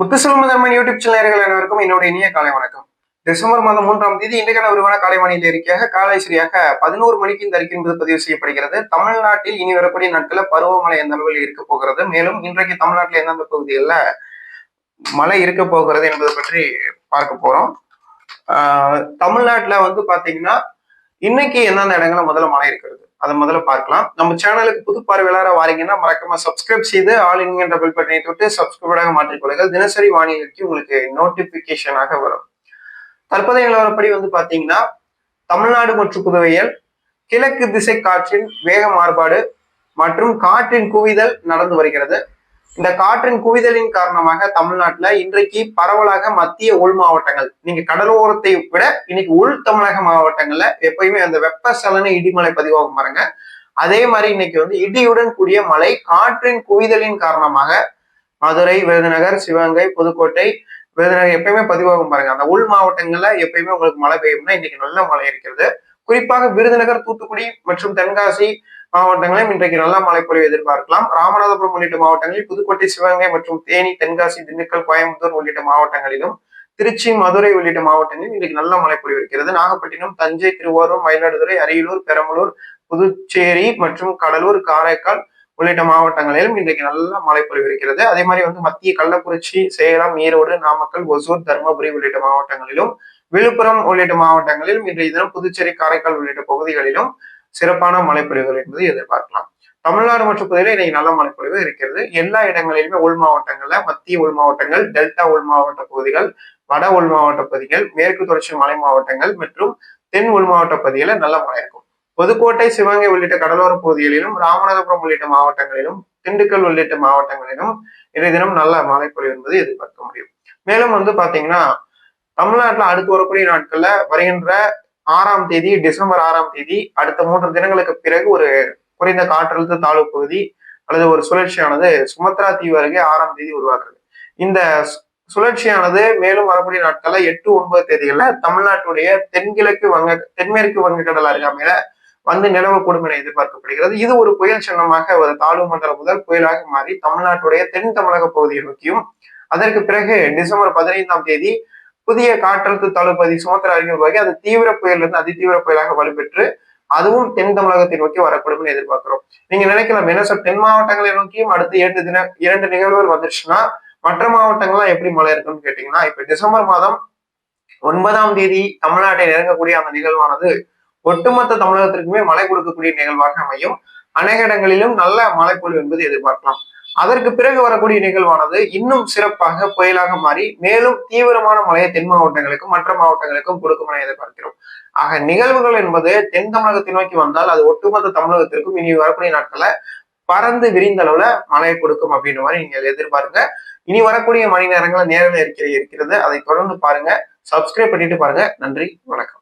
முத்துசுலம முதன்மை யூடியூப் சேனல்கள் அனைவருக்கும் என்னோட இனிய காலை வணக்கம். டிசம்பர் மாதம் மூன்றாம் தேதி இன்றைக்கான விரிவான காலை இருக்கையாக காலை சரியாக பதினோரு மணிக்கு இந்த அறிக்கை என்பது பதிவு செய்யப்படுகிறது. தமிழ்நாட்டில் இனி வரக்கூடிய நாட்கள பருவமழை எந்த அளவில் இருக்க போகிறது? மேலும் இன்றைக்கு தமிழ்நாட்டில் எந்தெந்த பகுதிகளில் மழை இருக்க போகிறது என்பதை பற்றி பார்க்க போறோம். தமிழ்நாட்டில் வந்து பாத்தீங்கன்னா இன்னைக்கு எந்தெந்த இடங்கள்ல முதல்ல மழை இருக்கிறது? அதை முதல்ல பார்க்கலாம். நம்ம சேனலுக்கு புது பார்வையாளராக வாரீங்கன்னா மறக்காம சப்ஸ்கிரைப் செய்து ஆல் என்கின்ற டபுள் பட்டனை தொட்டு சப்ஸ்கிரைபராக மாற்றிக்கொள்ளுங்கள் தினசரி வானிலைக்கு உங்களுக்கு நோட்டிபிகேஷனாக வரும். தற்போதைய நிலவரப்படி வந்து பாத்தீங்கன்னா தமிழ்நாடு மற்றும் புதுவையில் கிழக்கு திசை காற்றின் வேக மாறுபாடு மற்றும் காற்றின் குவிதல் நடந்து வருகிறது. இந்த காற்றின் குவிதலின் காரணமாக தமிழ்நாட்டுல இன்றைக்கு பரவலாக மத்திய உள் மாவட்டங்கள் நீங்க கடலோரத்தை விட இன்னைக்கு உள் தமிழக மாவட்டங்கள்ல எப்பயுமே அந்த வெப்பசலன இடிமலை பதிவாகும் பாருங்க. அதே மாதிரி இன்னைக்கு வந்து இடியுடன் கூடிய மழை காற்றின் குவிதலின் காரணமாக மதுரை விருதுநகர் சிவகங்கை புதுக்கோட்டை விருதுநகர் எப்பயுமே பதிவாகும் பாருங்க. அந்த உள் மாவட்டங்கள்ல எப்பயுமே உங்களுக்கு மழை பெய்யும்னா இன்னைக்கு நல்ல மழை இருக்கிறது. குறிப்பாக விருதுநகர் தூத்துக்குடி மற்றும் தென்காசி மாவட்டங்களிலும் இன்றைக்கு நல்ல மழைப்பொழிவு எதிர்பார்க்கலாம். ராமநாதபுரம் உள்ளிட்ட மாவட்டங்களில் புதுக்கோட்டை சிவகங்கை மற்றும் தேனி தென்காசி திண்டுக்கல் கோயம்புத்தூர் உள்ளிட்ட மாவட்டங்களிலும் திருச்சி மதுரை உள்ளிட்ட மாவட்டங்களில் இன்றைக்கு நல்ல மழைப்பொழிவு இருக்கிறது. நாகப்பட்டினம் தஞ்சை திருவாரூர் மயிலாடுதுறை அரியலூர் பெரம்பலூர் புதுச்சேரி மற்றும் கடலூர் காரைக்கால் உள்ளிட்ட மாவட்டங்களிலும் இன்றைக்கு நல்ல மழைப்பொழிவு இருக்கிறது. அதே மாதிரி வந்து மத்திய கள்ளக்குறிச்சி சேலம் ஈரோடு நாமக்கல் ஒசூர் தருமபுரி உள்ளிட்ட மாவட்டங்களிலும் விழுப்புரம் உள்ளிட்ட மாவட்டங்களிலும் இன்றைய தினம் புதுச்சேரி காரைக்கால் உள்ளிட்ட பகுதிகளிலும் சிறப்பான மழைப்பொழிவுகள் என்பது எதிர்பார்க்கலாம். தமிழ்நாடு மற்றும் புதுவையில் இன்னைக்கு நல்ல மழைப்பொழிவு இருக்கிறது. எல்லா இடங்களிலுமே உள் மாவட்டங்கள்ல மத்திய உள் மாவட்டங்கள் டெல்டா உள் மாவட்ட பகுதிகள் வட உள் மாவட்ட பகுதிகள் மேற்கு தொடர்ச்சி மலை மாவட்டங்கள் மற்றும் தென் உள் மாவட்ட பகுதிகளில் நல்ல மழை இருக்கும். புதுக்கோட்டை சிவகங்கை உள்ளிட்ட கடலோர பகுதிகளிலும் ராமநாதபுரம் உள்ளிட்ட மாவட்டங்களிலும் திண்டுக்கல் உள்ளிட்ட மாவட்டங்களிலும் இன்றைய தினம் நல்ல மழைப்பொழிவு என்பது எதிர்பார்க்க முடியும். மேலும் வந்து பாத்தீங்கன்னா தமிழ்நாட்டுல அடுத்து வரக்கூடிய நாட்கள்ல வருகின்ற ஆறாம் தேதி டிசம்பர் ஆறாம் தேதி அடுத்த மூன்று தினங்களுக்கு பிறகு ஒரு குறைந்த காற்றழுத்த தாழ்வு பகுதி அல்லது ஒரு சுழற்சியானது சுமத்ரா தீவு அருகே ஆறாம் தேதி உருவாக்குறது இந்த சுழற்சியானது மேலும் வரக்கூடிய நாட்கள்ல எட்டு ஒன்பது தேதிகளில் தமிழ்நாட்டுடைய தென்கிழக்கு வங்க தென்மேற்கு வங்கக்கடல் அருகாமையில வந்து நிலவக்கூடும் என எதிர்பார்க்கப்படுகிறது. இது ஒரு புயல் சின்னமாக ஒரு தாழ்வு மண்டலம் முதல் புயலாக மாறி தமிழ்நாட்டுடைய தென் தமிழக பகுதியை நோக்கியும் அதற்கு பிறகு டிசம்பர் பதினைந்தாம் தேதி புதிய காற்றழுத்த தளபதி சுமத்திர அருகே உருவாகி அது தீவிர புயலிருந்து அதிதீவிர புயலாக வலுப்பெற்று அதுவும் தென் தமிழகத்தை நோக்கி வரக்கூடும் எதிர்பார்க்கிறோம். நீங்க நினைக்கலாம் என்ன சார் தென் மாவட்டங்களை நோக்கியும் அடுத்து இரண்டு தின இரண்டு நிகழ்வுகள் வந்துருச்சுன்னா மற்ற மாவட்டங்கள்லாம் எப்படி மழை இருக்குன்னு கேட்டீங்கன்னா இப்ப டிசம்பர் மாதம் ஒன்பதாம் தேதி தமிழ்நாட்டை நெருங்கக்கூடிய அந்த நிகழ்வானது ஒட்டுமொத்த தமிழகத்திற்குமே மழை கொடுக்கக்கூடிய நிகழ்வாக அமையும். அநேக இடங்களிலும் நல்ல மழைப்பொழிவு என்பது எதிர்பார்க்கலாம். அதற்கு பிறகு வரக்கூடிய நிகழ்வானது இன்னும் சிறப்பாக புயலாக மாறி மேலும் தீவிரமான மழையை தென் மாவட்டங்களுக்கும் மற்ற மாவட்டங்களுக்கும் கொடுக்கும் என எதிர்பார்க்கிறோம். ஆக நிகழ்வுகள் என்பது தென் தமிழகத்தை நோக்கி வந்தால் அது ஒட்டுமொத்த தமிழகத்திற்கும் இனி வரக்கூடிய நாட்கள்ல பறந்து விரிந்த அளவுல மழையை கொடுக்கும் அப்படின்ற மாதிரி நீங்க எதிர்பாருங்க. இனி வரக்கூடிய மணி நேரங்கள் நேரில் இருக்கிற இருக்கிறது. அதை தொடர்ந்து பாருங்க. சப்ஸ்கிரைப் பண்ணிட்டு பாருங்க. நன்றி. வணக்கம்.